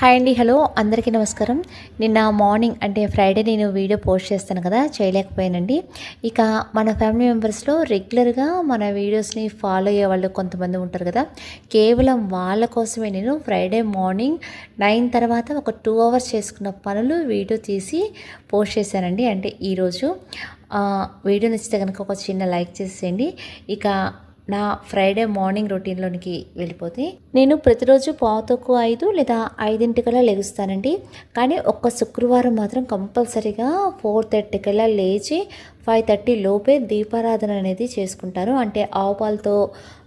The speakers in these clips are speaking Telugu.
హాయ్ అండి హలో. అందరికీ నమస్కారం. నిన్న మార్నింగ్ అంటే ఫ్రైడే నేను వీడియో పోస్ట్ చేస్తాను కదా చేయలేకపోయానండి. ఇక మన ఫ్యామిలీ మెంబర్స్లో రెగ్యులర్గా మన వీడియోస్ని ఫాలో అయ్యే వాళ్ళు కొంతమంది ఉంటారు కదా కేవలం వాళ్ళ కోసమే నేను ఫ్రైడే మార్నింగ్ నైన్ తర్వాత ఒక టూ అవర్స్ చేసుకున్న పనులు వీడియో తీసి పోస్ట్ చేశానండి. అంటే ఈరోజు వీడియో నచ్చితే కనుక ఒక చిన్న లైక్ చేసేయండి. ఇక నా ఫ్రైడే మార్నింగ్ రొటీన్లోనికి వెళ్ళిపోతే నేను ప్రతిరోజు పావు ఐదు లేదా ఐదింటికల్లా లెగుస్తానండి. కానీ ఒక్క శుక్రవారం మాత్రం కంపల్సరీగా ఫోర్ థర్టీకల్లా లేచి ఫైవ్ థర్టీ లోపే దీపారాధన అనేది చేసుకుంటాను. అంటే ఆవు పాలతో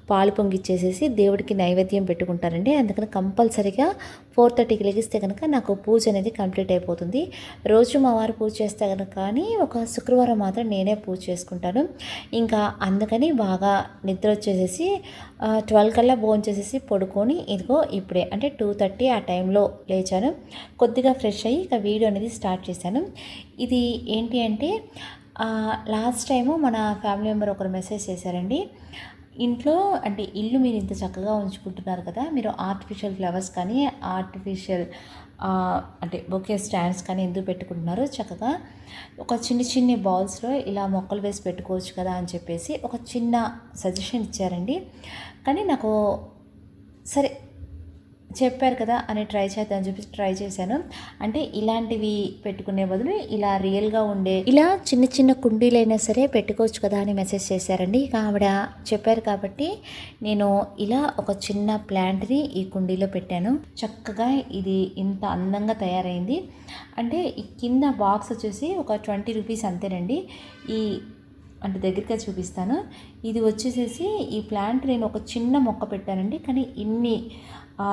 పాలు పొంగిచ్చేసేసి దేవుడికి నైవేద్యం పెట్టుకుంటారండి. అందుకని కంపల్సరీగా ఫోర్ థర్టీకి లెగిస్తే కనుక నాకు పూజ అనేది కంప్లీట్ అయిపోతుంది. రోజు మా వారు పూజ చేస్తే కనుక కానీ ఒక శుక్రవారం మాత్రం నేనే పూజ చేసుకుంటాను. ఇంకా అందుకని బాగా నిద్ర వచ్చేసేసి ట్వెల్వ్ కల్లా భోజనం చేసేసి పడుకొని ఇదిగో ఇప్పుడే అంటే టూ థర్టీ ఆ టైంలో లేచాను. కొద్దిగా ఫ్రెష్ అయ్యి ఇక వీడియో అనేది స్టార్ట్ చేశాను. ఇది ఏంటి అంటే లాస్ట్ టైము మన ఫ్యామిలీ మెంబర్ ఒకరు మెసేజ్ చేశారండి. ఇంట్లో అంటే ఇల్లు మీరు ఇంత చక్కగా ఉంచుకుంటున్నారు కదా మీరు ఆర్టిఫిషియల్ ఫ్లవర్స్ కానీ ఆర్టిఫిషియల్ అంటే బొకే స్టాండ్స్ కానీ ఎందుకు పెట్టుకుంటున్నారు చక్కగా ఒక చిన్ని చిన్ని బాల్స్లో ఇలా మొక్కలు వేసి పెట్టుకోవచ్చు కదా అని చెప్పేసి ఒక చిన్న సజెషన్ ఇచ్చారండి. కానీ నాకు సరే చెప్పారు కదా అని ట్రై చేద్దామని చెప్పి ట్రై చేశాను. అంటే ఇలాంటివి పెట్టుకునే బదులు ఇలా రియల్గా ఉండే ఇలా చిన్న చిన్న కుండీలైనా సరే పెట్టుకోవచ్చు కదా అని మెసేజ్ చేశారండి. ఇక ఆవిడ చెప్పారు కాబట్టి నేను ఇలా ఒక చిన్న ప్లాంట్ని ఈ కుండీలో పెట్టాను. చక్కగా ఇది ఇంత అందంగా తయారైంది. అంటే ఈ కింద బాక్స్ వచ్చేసి ఒక ట్వంటీ రూపీస్ అంతేనండి. ఈ అంటే దగ్గరగా చూపిస్తాను. ఇది వచ్చేసేసి ఈ ప్లాంట్ నేను ఒక చిన్న మొక్క పెట్టానండి. కానీ ఇన్ని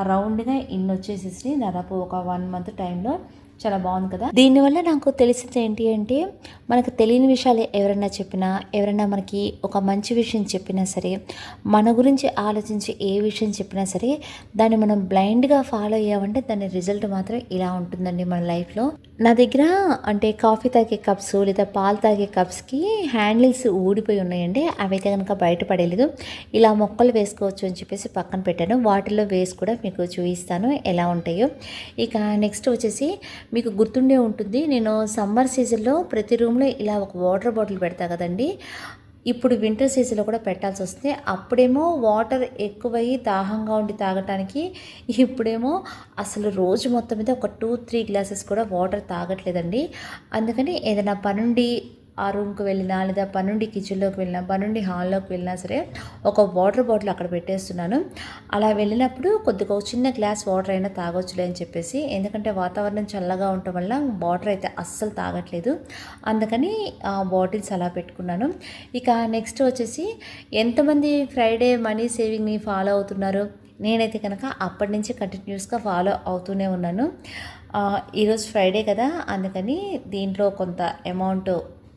రౌండ్గా ఇన్ని వచ్చేసేసి దాదాపు ఒక వన్ మంత్ టైంలో చాలా బాగుంది కదా. దీనివల్ల నాకు తెలిసింది ఏంటి అంటే మనకు తెలియని విషయాలు ఎవరైనా చెప్పినా ఎవరైనా మనకి ఒక మంచి విషయం చెప్పినా సరే మన గురించి ఆలోచించి ఏ విషయం చెప్పినా సరే దాన్ని మనం బ్లైండ్గా ఫాలో అయ్యామంటే దాని రిజల్ట్ మాత్రం ఇలా ఉంటుందండి మన లైఫ్లో. నా దగ్గర అంటే కాఫీ తాగే కప్స్ లేదా పాలు తాగే కప్స్కి హ్యాండిల్స్ ఊడిపోయి ఉన్నాయండి. అవైతే కనుక బయటపడలేదు ఇలా మొక్కలు వేసుకోవచ్చు అని చెప్పేసి పక్కన పెట్టాను. వాటిలో వేసి కూడా మీకు చూపిస్తాను ఎలా ఉంటాయో. ఇక నెక్స్ట్ వచ్చేసి మీకు గుర్తుండే ఉంటుంది నేను సమ్మర్ సీజన్లో ప్రతి రూమ్లో ఇలా ఒక వాటర్ బాటిల్ పెడతా కదండి ఇప్పుడు వింటర్ సీజన్లో కూడా పెట్టాల్సి వస్తే అప్పుడేమో వాటర్ ఎక్కువయ్యి దాహంగా ఉండి తాగటానికి ఇప్పుడేమో అసలు రోజు మొత్తం మీద ఒక టూ త్రీ గ్లాసెస్ కూడా వాటర్ తాగట్లేదండి. అందుకని ఏదైనా పనుండి ఆ రూమ్కి వెళ్ళినా లేదా పనుండి కిచెన్లోకి వెళ్ళినా పనుండి హాల్లోకి వెళ్ళినా సరే ఒక వాటర్ బాటిల్ అక్కడ పెట్టేస్తున్నాను. అలా వెళ్ళినప్పుడు కొద్దిగా ఒక చిన్న గ్లాస్ వాటర్ అయినా తాగొచ్చులే అని చెప్పేసి ఎందుకంటే వాతావరణం చల్లగా ఉండటం వల్ల వాటర్ అయితే అస్సలు తాగట్లేదు. అందుకని ఆ బాటిల్స్ అలా పెట్టుకున్నాను. ఇక నెక్స్ట్ వచ్చేసి ఎంతమంది ఫ్రైడే మనీ సేవింగ్ని ఫాలో అవుతున్నారు? నేనైతే కనుక అప్పటి నుంచి కంటిన్యూస్గా ఫాలో అవుతూనే ఉన్నాను. ఈరోజు ఫ్రైడే కదా అందుకని దీంట్లో కొంత అమౌంట్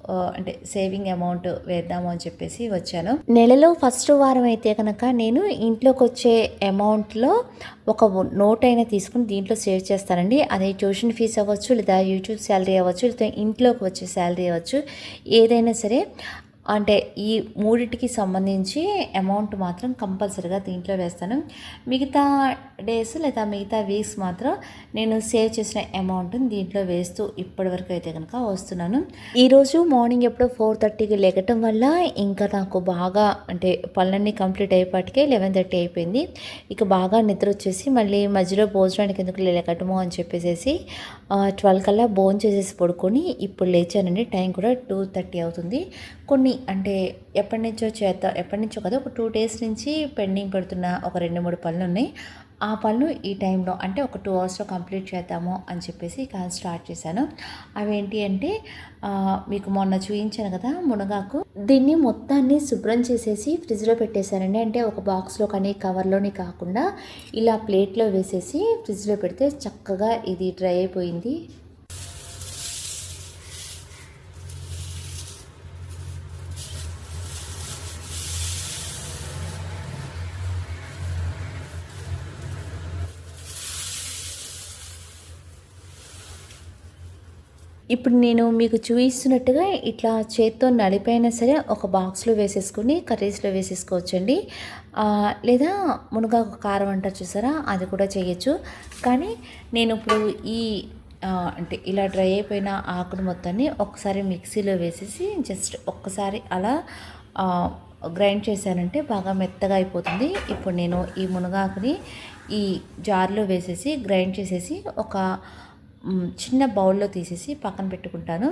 అంటే సేవింగ్ అమౌంట్ వేద్దాము అని చెప్పేసి వచ్చాను. నెలలో ఫస్ట్ వారం అయితే కనుక నేను ఇంట్లోకి వచ్చే అమౌంట్లో ఒక నోట్ అయినా తీసుకుని దీంట్లో సేవ్ చేస్తానండి. అది ట్యూషన్ ఫీజు అవ్వచ్చు లేదా యూట్యూబ్ శాలరీ అవ్వచ్చు లేదా ఇంట్లోకి వచ్చే శాలరీ అవ్వచ్చు ఏదైనా సరే అంటే ఈ మూడింటికి సంబంధించి అమౌంట్ మాత్రం కంపల్సరీగా దీంట్లో వేస్తాను. మిగతా డేస్ లేదా మిగతా వీక్స్ మాత్రం నేను సేవ్ చేసిన అమౌంట్ని దీంట్లో వేస్తూ ఇప్పటివరకు అయితే కనుక వస్తున్నాను. ఈరోజు మార్నింగ్ ఎప్పుడో ఫోర్ థర్టీకి లెగటం వల్ల ఇంకా నాకు బాగా అంటే పనులన్నీ కంప్లీట్ అయ్యేపాటికే లెవెన్ థర్టీ అయిపోయింది. ఇక బాగా నిద్ర వచ్చేసి మళ్ళీ మధ్యలో భోజనానికి ఎందుకు లెగటము అని చెప్పేసి ట్వెల్వ్ కల్లా భోజనం చేసేసి పడుకొని ఇప్పుడు లేచానండి. టైం కూడా టూ థర్టీ అవుతుంది. కొన్ని అంటే ఎప్పటి నుంచో చేద్దాం ఎప్పటి నుంచో కదా ఒక టూ డేస్ నుంచి పెండింగ్ పెడుతున్న ఒక రెండు మూడు పనులు ఉన్నాయి. ఆ పనులు ఈ టైంలో అంటే ఒక టూ అవర్స్లో కంప్లీట్ చేద్దాము అని చెప్పేసి ఇక స్టార్ట్ చేశాను. అవేంటి అంటే మీకు మొన్న చూపించాను కదా మునగాకు. దీన్ని మొత్తాన్ని శుభ్రం చేసేసి ఫ్రిడ్జ్లో పెట్టేశానండి. అంటే ఒక బాక్స్లో కానీ కవర్లోని కాకుండా ఇలా ప్లేట్లో వేసేసి ఫ్రిడ్జ్లో పెడితే చక్కగా ఇది డ్రై అయిపోయింది. ఇప్పుడు నేను మీకు చూపిస్తున్నట్టుగా ఇట్లా చేత్తో నలిపైనా సరే ఒక బాక్స్లో వేసేసుకుని కర్రీస్లో వేసేసుకోవచ్చండి. లేదా మునగాకు కారం అంటారు చూసారా? అది కూడా చేయొచ్చు. కానీ నేను ఇప్పుడు ఈ అంటే ఇలా డ్రై అయిపోయిన ఆకులు మొత్తాన్ని ఒకసారి మిక్సీలో వేసేసి జస్ట్ ఒక్కసారి అలా గ్రైండ్ చేశానంటే బాగా మెత్తగా అయిపోతుంది. ఇప్పుడు నేను ఈ మునగాకుని ఈ జార్లో వేసేసి గ్రైండ్ చేసేసి ఒక చిన్న బౌల్లో తీసేసి పక్కన పెట్టుకుంటాను.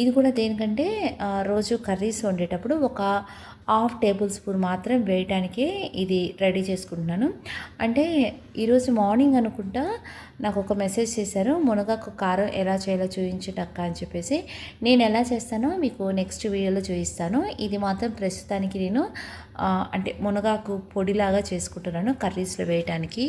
ఇది కూడా దేనికంటే రోజు కర్రీస్ వండేటప్పుడు ఒక హాఫ్ టేబుల్ స్పూన్ మాత్రం వేయటానికి ఇది రెడీ చేసుకుంటున్నాను. అంటే ఈరోజు మార్నింగ్ అనుకుంటా నాకు ఒక మెసేజ్ చేశారు మునగాకు కారం ఎలా చేయాలో చూపించటక్క అని చెప్పేసి. నేను ఎలా చేస్తానో మీకు నెక్స్ట్ వీడియోలో చూపిస్తాను. ఇది మాత్రం ప్రస్తుతానికి నేను అంటే మునగాకు పొడిలాగా చేసుకుంటున్నాను కర్రీస్లో వేయటానికి.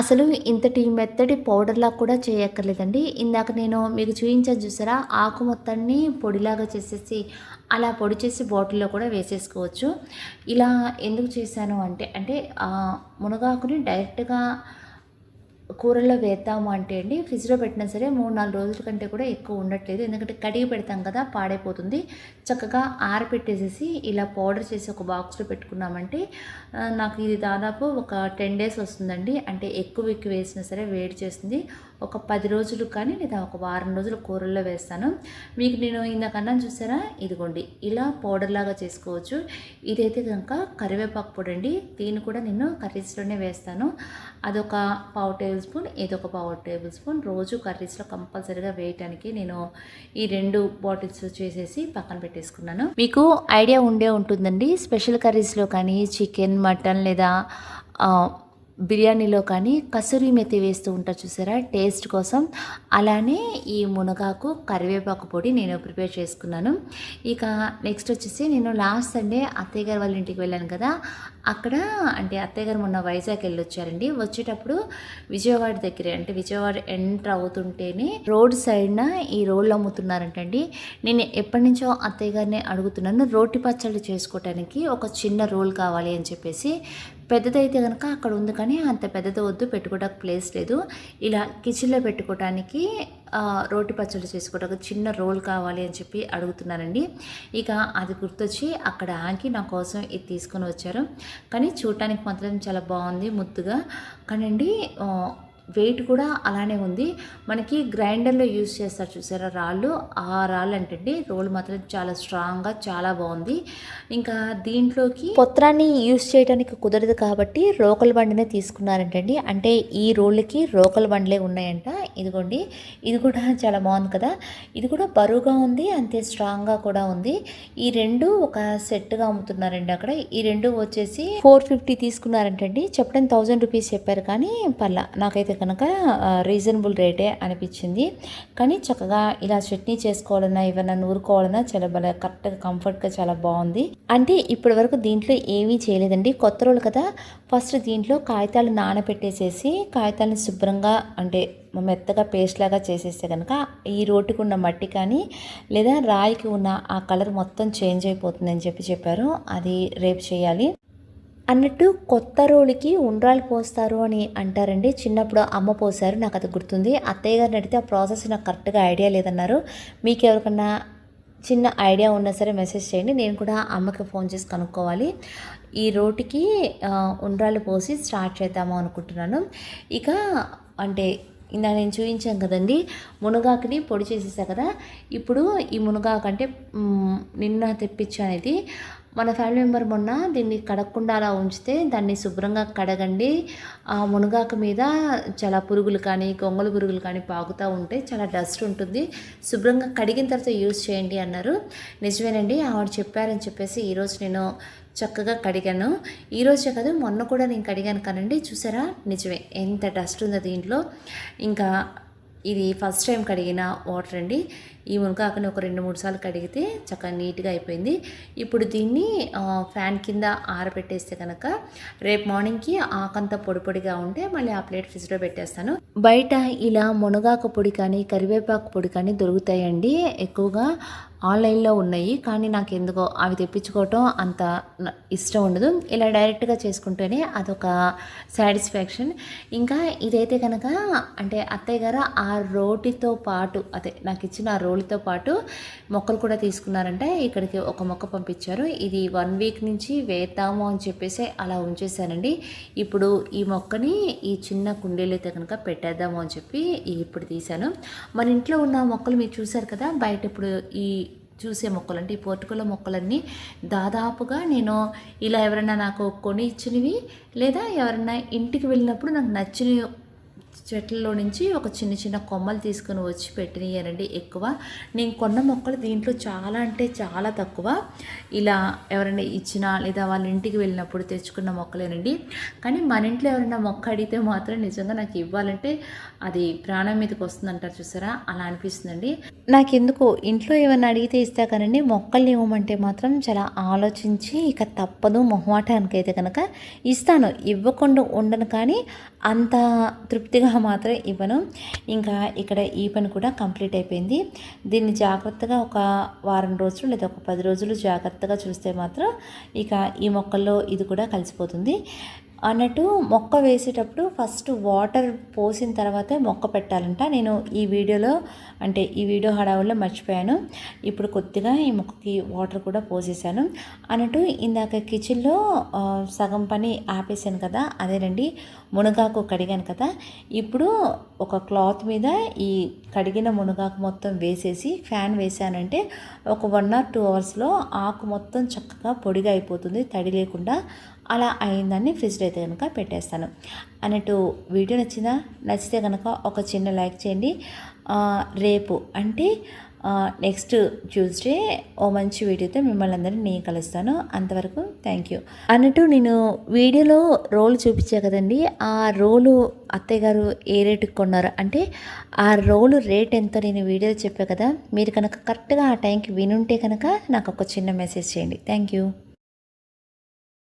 అసలు ఇంతటి మెత్తటి పౌడర్లా కూడా చేయక్కర్లేదండి. ఇందాక నేను మీకు చూపించాను చూసారా? ఆకు మొత్తాన్ని పొడిలాగా చేసేసి అలా పొడి చేసి బాటిల్లో కూడా వేసేసుకోవచ్చు. ఇలా ఎందుకు చేశాను అంటే అంటే మునగాకుని డైరెక్ట్గా కూరల్లో వేద్దాము అంటే అండి ఫ్రిడ్జ్లో పెట్టినా సరే మూడు నాలుగు రోజుల కంటే కూడా ఎక్కువ ఉండట్లేదు. ఎందుకంటే కడిగి పెడతాం కదా పాడైపోతుంది. చక్కగా ఆరబెట్టేసేసి ఇలా పౌడర్ చేసి ఒక బాక్స్లో పెట్టుకున్నామంటే నాకు ఇది దాదాపు ఒక టెన్ డేస్ వస్తుందండి. అంటే ఎక్కువ ఎక్కువ వేసినా సరే వేడి చేస్తుంది. ఒక పది రోజులు కానీ లేదా ఒక వారం రోజులు కూరల్లో వేస్తాను. మీకు నేను ఇందాకన్నా చూసారా? ఇదిగోండి. ఇలా పౌడర్ లాగా చేసుకోవచ్చు. ఇదైతే కనుక కరివేపాకు పొడి అండి. దీన్ని కూడా నేను కర్రీస్లోనే వేస్తాను. అదొక పావు టేబుల్ స్పూన్ ఇదొక పావు టేబుల్ స్పూన్ రోజు కర్రీస్లో కంపల్సరీగా వేయటానికి నేను ఈ రెండు బాటిల్స్ చేసేసి పక్కన పెట్టేసుకున్నాను. మీకు ఐడియా ఉండే ఉంటుందండి. స్పెషల్ కర్రీస్లో కానీ చికెన్ మటన్ లేదా బిర్యానీలో కానీ కసూరి మెతి వేస్తూ ఉంటారు చూసారా? టేస్ట్ కోసం. అలానే ఈ మునగాకు కరివేపాకు పొడి నేను ప్రిపేర్ చేసుకున్నాను. ఇక నెక్స్ట్ వచ్చేసి నేను లాస్ట్ సండే అత్తయ్య గారు వాళ్ళ ఇంటికి వెళ్ళాను కదా. అక్కడ అంటే అత్తయ్య గారు మొన్న వైజాగ్ వెళ్ళి వచ్చారండి వచ్చేటప్పుడు విజయవాడ దగ్గరే అంటే విజయవాడ ఎంటర్ అవుతుంటేనే రోడ్ సైడ్న ఈ రోళ్ళు అమ్ముతున్నారంటండి. నేను ఎప్పటి నుంచో అత్తయ్య గారిని అడుగుతున్నాను రోటి పచ్చళ్ళు చేసుకోవటానికి ఒక చిన్న రోల్ కావాలి అని చెప్పేసి పెద్దదైతే కనుక అక్కడ ఉంది కానీ అంత పెద్దది వద్దు పెట్టుకోవడానికి ప్లేస్ లేదు. ఇలా కిచెన్లో పెట్టుకోవడానికి రోటి పచ్చడి చేసుకోవడానికి చిన్న రోల్ కావాలి అని చెప్పి అడుగుతున్నానండి ఇక అది గుర్తొచ్చి అక్కడ ఆగి నా కోసం ఇది తీసుకొని వచ్చారు. కానీ చూడటానికి మాత్రం చాలా బాగుంది ముద్దుగా. కానండి వెయిట్ కూడా అలానే ఉంది. మనకి గ్రైండర్లో యూస్ చేస్తారు చూసారా రాళ్ళు? ఆ రాళ్ళు అంటే రోల్ మాత్రం చాలా స్ట్రాంగ్గా చాలా బాగుంది. ఇంకా దీంట్లోకి పొత్రాన్ని యూస్ చేయడానికి కుదరదు కాబట్టి రోకల్ బండినే తీసుకున్నారంటండి. అంటే ఈ రోళ్ళకి రోకల్ బండ్లే ఉన్నాయంట. ఇదిగోండి. ఇది కూడా చాలా బాగుంది కదా. ఇది కూడా బరువుగా ఉంది. అంతే స్ట్రాంగ్గా కూడా ఉంది. ఈ రెండు ఒక సెట్గా అమ్ముతున్నారండి అక్కడ. ఈ రెండు వచ్చేసి ఫోర్ ఫిఫ్టీ తీసుకున్నారంటండి. చెప్పడం థౌజండ్ రూపీస్ చెప్పారు కానీ పర్లా. నాకైతే కనుక రీజనబుల్ రేటే అనిపించింది. కానీ చక్కగా ఇలా చట్నీ చేసుకోవాలన్నా ఏమైనా నూరుకోవాలన్నా చాలా బాగా కరెక్ట్గా కంఫర్ట్గా చాలా బాగుంది. అంటే ఇప్పటి వరకు దీంట్లో ఏమీ చేయలేదండి. కొత్త రోజులు కదా ఫస్ట్ దీంట్లో కాగితాలు నానబెట్టేసేసి కాగితాలను శుభ్రంగా అంటే మెత్తగా పేస్ట్ లాగా చేసేస్తే కనుక ఈ రోటికి ఉన్న మట్టి కానీ లేదా రాయికి ఉన్న ఆ కలర్ మొత్తం చేంజ్ అయిపోతుందని చెప్పి చెప్పారు. అది రేపు చేయాలి. అన్నట్టు కొత్త రోలికి ఉండ్రాలు పోస్తారు అని అంటారండి. చిన్నప్పుడు అమ్మ పోసారు నాకు అది గుర్తుంది. అత్తయ్య గారిని అడిగితే ఆ ప్రాసెస్ నాకు కరెక్ట్గా ఐడియా లేదన్నారు. మీకు ఎవరికన్నా చిన్న ఐడియా ఉన్నా సరే మెసేజ్ చేయండి. నేను కూడా అమ్మకి ఫోన్ చేసి కనుక్కోవాలి. ఈ రోటికి ఉండ్రాలు పోసి స్టార్ట్ చేద్దాము అనుకుంటున్నాను. ఇక అంటే ఇందా నేను చూపించాను కదండి మునగాకుని పొడి చేసేసా కదా. ఇప్పుడు ఈ మునగాకు అంటే నిన్న తెప్పించాను ఇది మన ఫ్యామిలీ మెంబర్ మొన్న దీన్ని కడగకుండా అలా ఉంచితే దాన్ని శుభ్రంగా కడగండి. ఆ మునగాకు మీద చాలా పురుగులు కానీ గొంగళి పురుగులు కానీ పాకుతూ ఉంటే చాలా డస్ట్ ఉంటుంది. శుభ్రంగా కడిగిన తర్వాత యూజ్ చేయండి అన్నారు. నిజమేనండి ఆవిడ చెప్పారని చెప్పేసి ఈరోజు నేను చక్కగా కడిగాను. ఈరోజే కాదు మొన్న కూడా నేను కడిగాను కానండి. చూసారా? నిజమే ఎంత డస్ట్ ఉందో దీంట్లో. ఇంకా ఇది ఫస్ట్ టైం కడిగిన వాటర్ అండి. ఈ మునగాకుని ఒక రెండు మూడు సార్లు కడిగితే చక్కగా నీట్గా అయిపోయింది. ఇప్పుడు దీన్ని ఫ్యాన్ కింద ఆరబెట్టేస్తే కనుక రేపు మార్నింగ్కి ఆకంతా పొడి పొడిగా ఉంటే మళ్ళీ ఆ ప్లేట్ ఫ్రిడ్జ్లో పెట్టేస్తాను. బయట ఇలా మునగాకు పొడి కానీ కరివేపాకు పొడి కానీ దొరుకుతాయండి. ఎక్కువగా ఆన్లైన్లో ఉన్నాయి కానీ నాకు ఎందుకో అవి తెప్పించుకోవటం అంత ఇష్టం ఉండదు. ఇలా డైరెక్ట్గా చేసుకుంటేనే అదొక సాటిస్ఫాక్షన్. ఇంకా ఇదైతే కనుక అంటే అత్తయ్య గారు ఆ రోటితో పాటు అదే నాకు ఇచ్చిన ఆ రోలితో పాటు మొక్కలు కూడా తీసుకున్నారంటే ఇక్కడికి ఒక మొక్క పంపించారు. ఇది వన్ వీక్ నుంచి వేద్దాము అని చెప్పేసి అలా ఉంచేసానండి ఇప్పుడు ఈ మొక్కని ఈ చిన్న కుండీలు అయితే కనుక పెట్టేద్దాము అని చెప్పి ఇప్పుడు తీశాను. మన ఇంట్లో ఉన్న మొక్కలు మీరు చూసారు కదా బయట ఇప్పుడు ఈ చూసే మొక్కలు అంటే ఈ పోర్టుకల మొక్కలన్నీ దాదాపుగా నేను ఇలా ఎవరైనా నాకు కొని ఇచ్చినవి లేదా ఎవరైనా ఇంటికి వెళ్ళినప్పుడు నాకు నచ్చినవి చెట్లలో నుంచి ఒక చిన్న చిన్న కొమ్మలు తీసుకొని వచ్చి పెట్టినయ్యారండి ఎక్కువ. నేను కొన్న మొక్కలు దీంట్లో చాలా అంటే చాలా తక్కువ. ఇలా ఎవరైనా ఇచ్చినా లేదా వాళ్ళ ఇంటికి వెళ్ళినప్పుడు తెచ్చుకున్న మొక్కలేనండి. కానీ మన ఇంట్లో ఎవరైనా మొక్క అడిగితే మాత్రం నిజంగా నాకు ఇవ్వాలంటే అది ప్రాణం మీదకి వస్తుందంటారు చూసారా? అలా అనిపిస్తుందండి. నాకెందుకు ఇంట్లో ఏమైనా అడిగితే ఇస్తా కానండి మొక్కల్ని ఇవ్వమంటే మాత్రం చాలా ఆలోచించి ఇక తప్పదు మొహమాటానికి అయితే కనుక ఇస్తాను. ఇవ్వకుండా ఉండను కానీ అంత తృప్తి పూర్తిగా మాత్రం ఇవ్వను. ఇంకా ఇక్కడ ఈ పని కూడా కంప్లీట్ అయిపోయింది. దీన్ని జాగ్రత్తగా ఒక వారం రోజులు లేదా ఒక పది రోజులు జాగ్రత్తగా చూస్తే మాత్రం ఇక ఈ మొక్కల్లో ఇది కూడా కలిసిపోతుంది. అన్నట్టు మొక్క వేసేటప్పుడు ఫస్ట్ వాటర్ పోసిన తర్వాతే మొక్క పెట్టాలంట. నేను ఈ వీడియోలో అంటే ఈ వీడియో హడావుల్లో మర్చిపోయాను. ఇప్పుడు కొద్దిగా ఈ మొక్కకి వాటర్ కూడా పోసేసాను. అన్నట్టు ఇందాక కిచెన్లో సగం పని ఆపేసాను కదా అదేనండి మునగాకు కడిగాను కదా. ఇప్పుడు ఒక క్లాత్ మీద ఈ కడిగిన మునగాకు మొత్తం వేసేసి ఫ్యాన్ వేసానంటే ఒక వన్ ఆర్ టూ అవర్స్లో ఆకు మొత్తం చక్కగా పొడిగా అయిపోతుంది తడి లేకుండా. అలా అయిందని ఫ్రిడ్జ్లో అయితే కనుక పెట్టేస్తాను. అన్నట్టు వీడియో నచ్చిందా? నచ్చితే కనుక ఒక చిన్న లైక్ చేయండి. రేపు అంటే నెక్స్ట్ ట్యూస్డే ఓ మంచి వీడియోతో మిమ్మల్ని అందరినీ నేను కలుస్తాను. అంతవరకు థ్యాంక్ యూ. అన్నట్టు నేను వీడియోలో రోల్ చూపించా కదండి. ఆ రోలు అత్తయ్య గారు ఏ రేటుకి కొన్నారు? అంటే ఆ రోలు రేట్ ఎంతో నేను వీడియోలో చెప్పా కదా. మీరు కనుక కరెక్ట్గా ఆ టైంకి వినుంటే కనుక నాకు ఒక చిన్న మెసేజ్ చేయండి. Thank you.